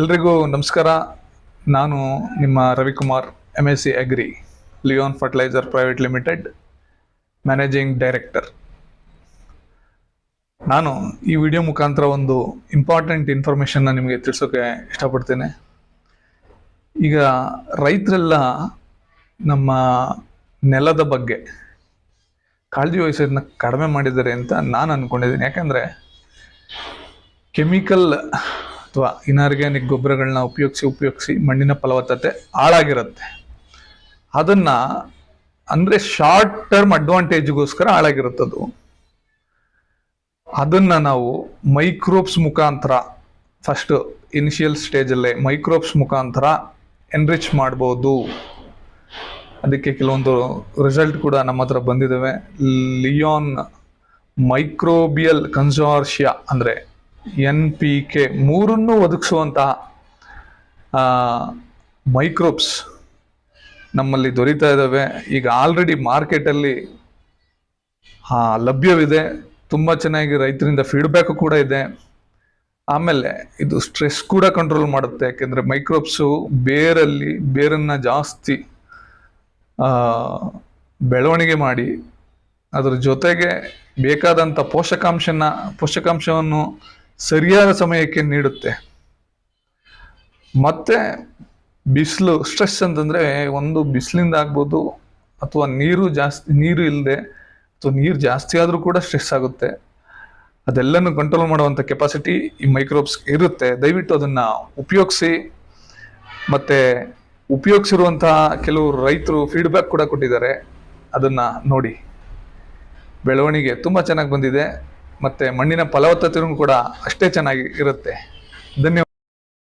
ಎಲ್ರಿಗೂ ನಮಸ್ಕಾರ. ನಾನು ನಿಮ್ಮ Ravikumar M S C agri Leon fertilizer private limited managing director ನಾನು ಈ ವಿಡಿಯೋ ಮುಖಾಂತರ ಒಂದು ಇಂಪಾರ್ಟೆಂಟ್ ಇನ್ಫಾರ್ಮೇಷನ್ನ ನಿಮಗೆ ತಿಳಿಸೋಕೆ ಇಷ್ಟಪಡ್ತೇನೆ. ಈಗ ರೈತರೆಲ್ಲ ನಮ್ಮ ನೆಲದ ಬಗ್ಗೆ ಕಾಳಜಿ ವಹಿಸೋದನ್ನ ಕಡಿಮೆ ಮಾಡಿದ್ದಾರೆ ಅಂತ ನಾನು ಅಂದ್ಕೊಂಡಿದ್ದೀನಿ ಯಾಕಂದರೆ, ಕೆಮಿಕಲ್ ಅಥವಾ ಇನಾರ್ಗ್ಯಾನಿಕ್ ಗೊಬ್ಬರಗಳನ್ನ ಉಪಯೋಗಿಸಿ ಉಪಯೋಗಿಸಿ ಮಣ್ಣಿನ ಫಲವತ್ತತೆ ಹಾಳಾಗಿರುತ್ತೆ. ಅದನ್ನು ಅಂದರೆ ಶಾರ್ಟ್ ಟರ್ಮ್ ಅಡ್ವಾಂಟೇಜ್ಗೋಸ್ಕರ ಹಾಳಾಗಿರುತ್ತದು ಅದನ್ನು ನಾವು ಮೈಕ್ರೋಬ್ಸ್ ಮುಖಾಂತರ ಫಸ್ಟ್ ಇನಿಷಿಯಲ್ ಸ್ಟೇಜಲ್ಲೇ ಮೈಕ್ರೋಬ್ಸ್ ಮುಖಾಂತರ ಎನ್ರಿಚ್ ಮಾಡ್ಬೋದು. ಅದಕ್ಕೆ ಕೆಲವೊಂದು ರಿಸಲ್ಟ್ ಕೂಡ ನಮ್ಮ ಹತ್ರ ಬಂದಿದ್ದಾವೆ ಲಿಯೋನ್ ಮೈಕ್ರೋಬಿಯಲ್ ಕನ್ಸಾರ್ಷಿಯಾ ಅಂದರೆ ಎನ್ ಪಿ ಕೆ ಮೂರನ್ನು ಒದಗಿಸುವಂತಹ ಮೈಕ್ರೋಬ್ಸ್ ನಮ್ಮಲ್ಲಿ ದೊರೀತಾ ಇದ್ದಾವೆ. ಈಗ ಆಲ್ರೆಡಿ ಮಾರ್ಕೆಟಲ್ಲಿ ಲಭ್ಯವಿದೆ. ತುಂಬ ಚೆನ್ನಾಗಿ ರೈತರಿಂದ ಫೀಡ್ಬ್ಯಾಕ್ ಕೂಡ ಇದೆ. ಆಮೇಲೆ ಇದು ಸ್ಟ್ರೆಸ್ ಕೂಡ ಕಂಟ್ರೋಲ್ ಮಾಡುತ್ತೆ. ಯಾಕೆಂದರೆ ಮೈಕ್ರೋಬ್ಸು ಬೇರಲ್ಲಿ ಬೇರನ್ನು ಜಾಸ್ತಿ ಬೆಳವಣಿಗೆ ಮಾಡಿ, ಅದರ ಜೊತೆಗೆ ಬೇಕಾದಂಥ ಪೋಷಕಾಂಶನ, ಪೋಷಕಾಂಶವನ್ನು ಸರಿಯಾದ ಸಮಯಕ್ಕೆ ನೀಡುತ್ತೆ. ಮತ್ತೆ ಬಿಸಿಲು, ಸ್ಟ್ರೆಸ್ ಅಂತಂದರೆ ಒಂದು ಬಿಸಿಲಿಂದ ಆಗ್ಬೋದು, ಅಥವಾ ನೀರು ಜಾಸ್ತಿ, ನೀರು ಇಲ್ಲದೆ ಅಥವಾ ನೀರು ಜಾಸ್ತಿ ಆದರೂ ಕೂಡ ಸ್ಟ್ರೆಸ್ ಆಗುತ್ತೆ. ಅದೆಲ್ಲನೂ ಕಂಟ್ರೋಲ್ ಮಾಡುವಂಥ ಕೆಪಾಸಿಟಿ ಈ ಮೈಕ್ರೋಬ್ಸ್ ಇರುತ್ತೆ. ದಯವಿಟ್ಟು ಅದನ್ನು ಉಪಯೋಗಿಸಿ. ಮತ್ತು ಉಪಯೋಗಿಸಿರುವಂತಹ ಕೆಲವು ರೈತರು ಫೀಡ್ಬ್ಯಾಕ್ ಕೂಡ ಕೊಟ್ಟಿದ್ದಾರೆ. ಅದನ್ನು ನೋಡಿ. ಬೆಳವಣಿಗೆ ತುಂಬ ಚೆನ್ನಾಗಿ ಬಂದಿದೆ. ಮತ್ತು ಮಣ್ಣಿನ ಫಲವತ್ತತೆಯೂ ಕೂಡ ಅಷ್ಟೇ ಚೆನ್ನಾಗಿ ಇರುತ್ತೆ. ಧನ್ಯವಾದ.